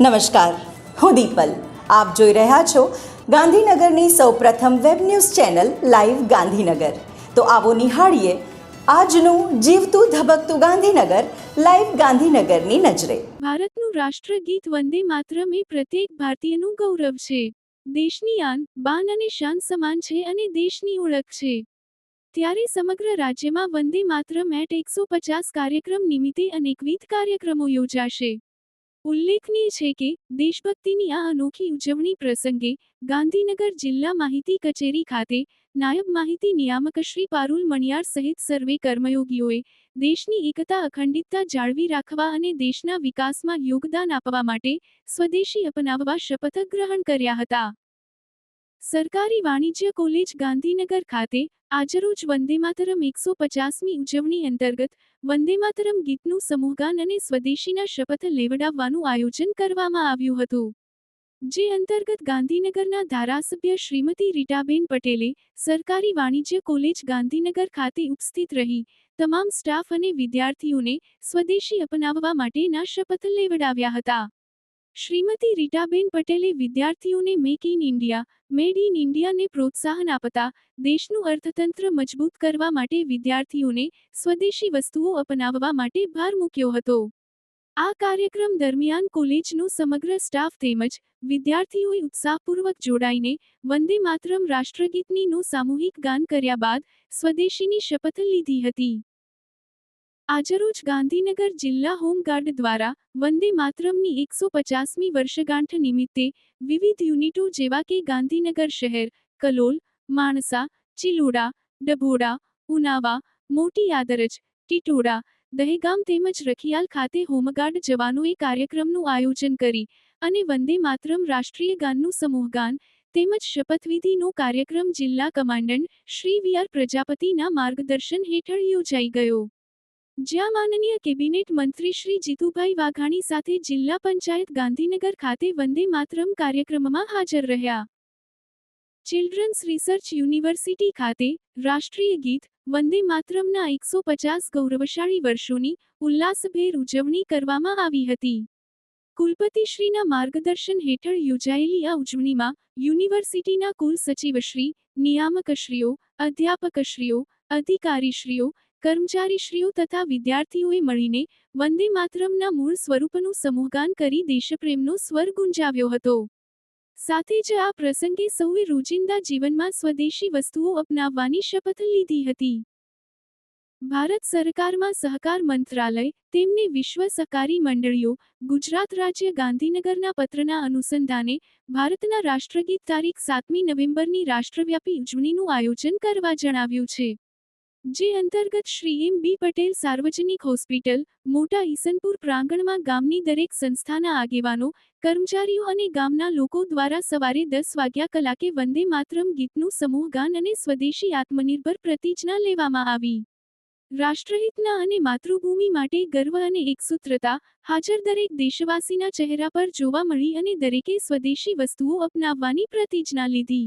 નમસ્કાર. હું દીપલ. આપ જોઈ રહ્યા છો ગાંધીનગરની સૌપ્રથમ web news channel live Gandhinagar. તો આવો નિહાળીએ આજનું જીવતું ધબકતું ગાંધીનગર લાઈવ ગાંધીનગરની નજરે. ભારતનું રાષ્ટ્રગીત વંદે માત્ર મે પ્રત્યેક ભારતીયનું ગૌરવ છે. દેશની આન, બાન અને શાન સમાન છે અને દેશની ઓળખ છે. ત્યારે સમગ્ર રાજ્યમાં વંદે માત્ર મેટ એકસો પચાસ કાર્યક્રમ નિમિત્તે અનેકવિધ કાર્યક્રમો યોજાશે. ઉલ્લેખનીય છે કે, દેશભક્તિની આ અનોખી ઉજવણી પ્રસંગે ગાંધીનગર જિલ્લા માહિતી કચેરી ખાતે નાયબ માહિતી નિયામક શ્રી પારુલ મણિયાર સહિત સર્વે કર્મયોગીઓએ દેશની એકતા, અખંડિતતા જાળવી રાખવા અને દેશના વિકાસમાં યોગદાન આપવા માટે સ્વદેશી અપનાવવા શપથ ગ્રહણ કર્યા હતા. સરકારી વાણિજ્ય કોલેજ ગાંધીનગર ખાતે આજરોજ વંદેમાતરમ એકસો પચાસમી ઉજવણી અંતર્ગત વંદેમાતરમ ગીતનું સમૂહગાન અને સ્વદેશીના શપથ લેવડાવવાનું આયોજન કરવામાં આવ્યું હતું. જે અંતર્ગત ગાંધીનગરના ધારાસભ્ય શ્રીમતી રીટાબેન પટેલે સરકારી વાણિજ્ય કોલેજ ગાંધીનગર ખાતે ઉપસ્થિત રહી તમામ સ્ટાફ અને વિદ્યાર્થીઓને સ્વદેશી અપનાવવા માટેના શપથ લેવડાવ્યા હતા. શ્રીમતી રીટાબેન પટેલે વિદ્યાર્થીઓને make in India, made in ઇન્ડિયાને પ્રોત્સાહન આપતા દેશનું અર્થતંત્ર મજબૂત કરવા માટે વિદ્યાર્થીઓને સ્વદેશી વસ્તુઓ અપનાવવા માટે ભાર મૂક્યો હતો. આ કાર્યક્રમ દરમિયાન કોલેજનો સમગ્ર સ્ટાફ તેમજ વિદ્યાર્થીઓએ ઉત્સાહપૂર્વક જોડાઈને વંદે માતરમ રાષ્ટ્રગીતનીનું સામૂહિક ગાન કર્યા બાદ સ્વદેશીની શપથ લીધી હતી. આજરોજ ગાંધીનગર જિલ્લા હોમગાર્ડ દ્વારા વંદે માતરમની એકસો પચાસમી વર્ષગાંઠ નિમિત્તે વિવિધ યુનિટો જેવા કે ગાંધીનગર શહેર, કલોલ, માણસા, ચિલોડા, ડભોડા, ઉનાવા, મોટી આદરજ, ટીટોડા, દહેગામ તેમજ રખિયાલ ખાતે હોમગાર્ડ જવાનોએ કાર્યક્રમનું આયોજન કરી અને વંદે માતરમ રાષ્ટ્રીય ગાનનું સમૂહગાન તેમજ શપથવિધિનો કાર્યક્રમ જિલ્લા કમાન્ડન્ટ શ્રી વી આર પ્રજાપતિના માર્ગદર્શન હેઠળ યોજાઈ ગયો. જ્યાં માનનીય કેબિનેટ મંત્રી શ્રી જીતુભાઈ વાઘાણી સાથે જિલ્લા પંચાયત ગાંધીનગર ખાતે વંદે માતરમ કાર્યક્રમમાં હાજર રહ્યા. ચિલ્ડ્રન્સ રિસર્ચ યુનિવર્સિટી ખાતે રાષ્ટ્રીય ગીત, વંદે માતરમના એકસો પચાસ ગૌરવશાળી વર્ષોની ઉલ્લાસભેર ઉજવણી કરવામાં આવી હતી. કુલપતિશ્રીના માર્ગદર્શન હેઠળ યોજાયેલી આ ઉજવણીમાં યુનિવર્સિટીના કુલ સચિવશ્રી નિયામકશ્રીઓ, અધ્યાપકશ્રીઓ, અધિકારીશ્રીઓ કર્મચારીશ્રીઓ તથા વિદ્યાર્થીઓએ મળીને વંદે માતરમના મૂળ સ્વરૂપનું સમૂહગાન કરી દેશપ્રેમનો સ્વર ગુંજાવ્યો હતો. સાથે જ આ પ્રસંગે સૌએ રોજિંદા જીવનમાં સ્વદેશી વસ્તુઓ અપનાવવાની શપથ લીધી હતી. ભારત સરકારમાં સહકાર મંત્રાલય, તેમને વિશ્વ સહકારી મંડળીઓ, ગુજરાત રાજ્ય ગાંધીનગરના પત્રના અનુસંધાને ભારતના રાષ્ટ્રગીત તારીખ સાતમી નવેમ્બરની રાષ્ટ્રવ્યાપી ઉજવણીનું આયોજન કરવા જણાવ્યું છે. જે અંતર્ગત શ્રી એમ બી પટેલ સાર્વજનિક હોસ્પિટલ, મોટા ઈસનપુર પ્રાંગણમાં ગામની દરેક સંસ્થાના આગેવાનો, કર્મચારીઓ અને ગામના લોકો દ્વારા સવારે દસ વાગ્યા કલાકે વંદે માતરમ ગીતનું સમૂહગાન અને સ્વદેશી આત્મનિર્ભર પ્રતિજ્ઞા લેવામાં આવી. રાષ્ટ્રહિતના અને માતૃભૂમિ માટે ગર્વ અને એકસૂત્રતા હાજર દરેક દેશવાસીના ચહેરા પર જોવા મળી અને દરેકે સ્વદેશી વસ્તુઓ અપનાવવાની પ્રતિજ્ઞા લીધી.